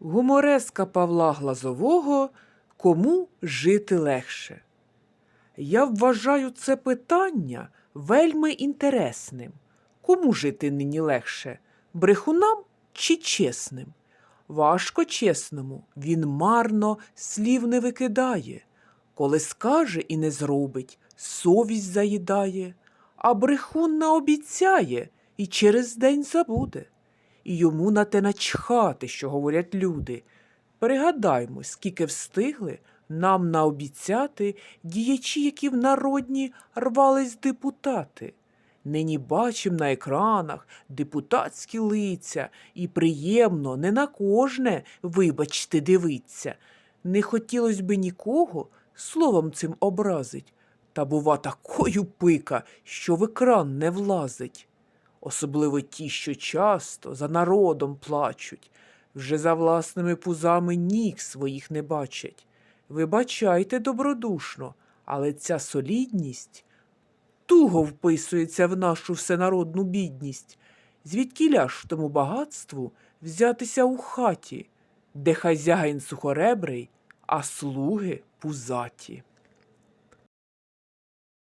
Гумореска Павла Глазового Кому жити легше? Я вважаю це питання вельми інтересним. Кому жити нині легше? Брехунам чи чесним? Важко чесному, він марно слів не викидає. Коли скаже і не зробить, совість заїдає, а брехун наобіцяє і через день забуде. І йому на те начхати, що говорять люди. Пригадаймо, скільки встигли нам наобіцяти діячі, які в народні рвались депутати. Нині бачим на екранах депутатські лиця, і приємно не на кожне, вибачте, дивиться. Не хотілось би нікого словом цим образить, та бува такою пика, що в екран не влазить. Особливо ті, що часто за народом плачуть, вже за власними пузами ніг своїх не бачать. Вибачайте добродушно, але ця солідність туго вписується в нашу всенародну бідність. Звідкіля ж тому багатству взятися у хаті, де хазяїн сухоребрий, а слуги пузаті.